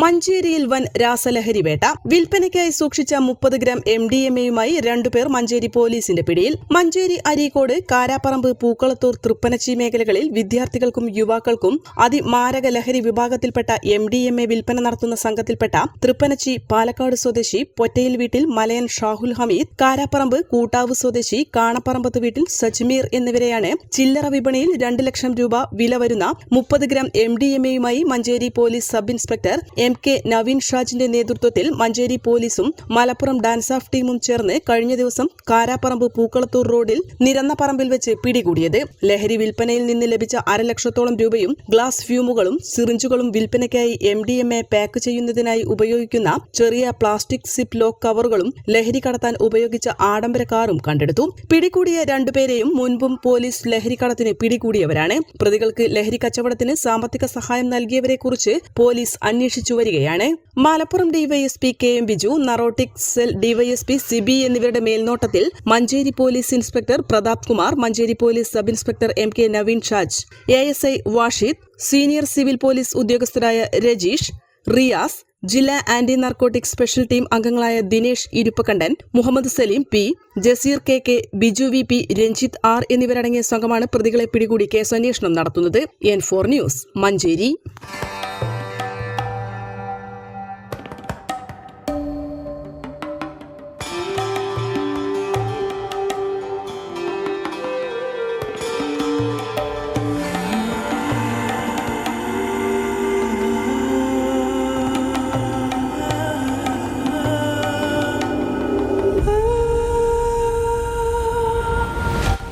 മഞ്ചേരിയിൽ വൻ രാസലഹരി വേട്ട. വിൽപ്പനയ്ക്കായി സൂക്ഷിച്ച മുപ്പത് ഗ്രാം എം ഡി എം എയുമായി രണ്ടുപേർ മഞ്ചേരി പോലീസിന്റെ പിടിയിൽ. മഞ്ചേരി അരീക്കോട് കാരാപ്പറമ്പ് പൂക്കളത്തൂർ തൃപ്പനച്ചി മേഖലകളിൽ വിദ്യാർത്ഥികൾക്കും യുവാക്കൾക്കും അതിമാരക ലഹരി വിഭാഗത്തിൽപ്പെട്ട എം ഡി എം എ വിൽപ്പന നടത്തുന്ന സംഘത്തിൽപ്പെട്ട തൃപ്പനച്ചി പാലക്കാട് സ്വദേശി പൊറ്റയിൽ വീട്ടിൽ മലയൻ ഷാഹുൽ ഹമീദ് കാരാപ്പറമ്പ് കൂട്ടാവ് സ്വദേശി കാണപ്പറമ്പത്ത് വീട്ടിൽ സജ്മീർ എന്നിവരെയാണ് ചില്ലറ വിപണിയിൽ രണ്ട് ലക്ഷം രൂപ വില വരുന്ന മുപ്പത് ഗ്രാം എം ഡി എം എയുമായി Manjeri police sub inspector M K Naveen ഷാജിന്റെ നേതൃത്വത്തിൽ മഞ്ചേരി പോലീസും മലപ്പുറം ഡാൻസ് ഓഫ് ടീമും ചേർന്ന് കഴിഞ്ഞ ദിവസം കാരാപ്പറമ്പ് പൂക്കളത്തൂർ റോഡിൽ നിരന്ന പറമ്പിൽ വെച്ച് പിടികൂടിയത്. ലഹരി വിൽപ്പനയിൽ നിന്ന് ലഭിച്ച അരലക്ഷത്തോളം രൂപയും ഗ്ലാസ് ഫ്യൂമുകളും സിറിഞ്ചുകളും വിൽപ്പനയ്ക്കായി M D M A pack ചെയ്യുന്നതിനായി ഉപയോഗിക്കുന്ന ചെറിയ പ്ലാസ്റ്റിക് സിപ്പ് ലോക്ക് കവറുകളും ലഹരി കടത്താൻ ഉപയോഗിച്ച ആഡംബര കാറും കണ്ടെടുത്തു. പിടികൂടിയ രണ്ടുപേരെയും മുൻപും പോലീസ് ലഹരി കടത്തിന് പിടികൂടിയവരാണ്. പ്രതികൾക്ക് ലഹരി കച്ചവടത്തിന് സാമ്പത്തിക സഹായം നൽകിയവരെക്കുറിച്ച് പോലീസ് അന്വേഷിച്ചു വരികയാണ്. Malappuram DYSP K M Biju narcotic cell DYSP Sibi എന്നിവരുടെ മേൽനോട്ടത്തിൽ Manjeri police inspector Pratap Kumar Manjeri police sub inspector M K Naveen Shaj A S I Washid senior civil police ഉദ്യോഗസ്ഥരായ Rajeesh Riyas ജില്ലാ ആന്റി നാർക്കോട്ടിക് സ്പെഷ്യൽ ടീം അംഗങ്ങളായ Dinesh Iruppakkandan Muhammed Saleem P Jaseer K K Biju V P Ranjith R എന്നിവരടങ്ങിയ സംഘമാണ് പ്രതികളെ പിടികൂടി കേസന്വേഷണം നടത്തുന്നത്. N four news Manjeri.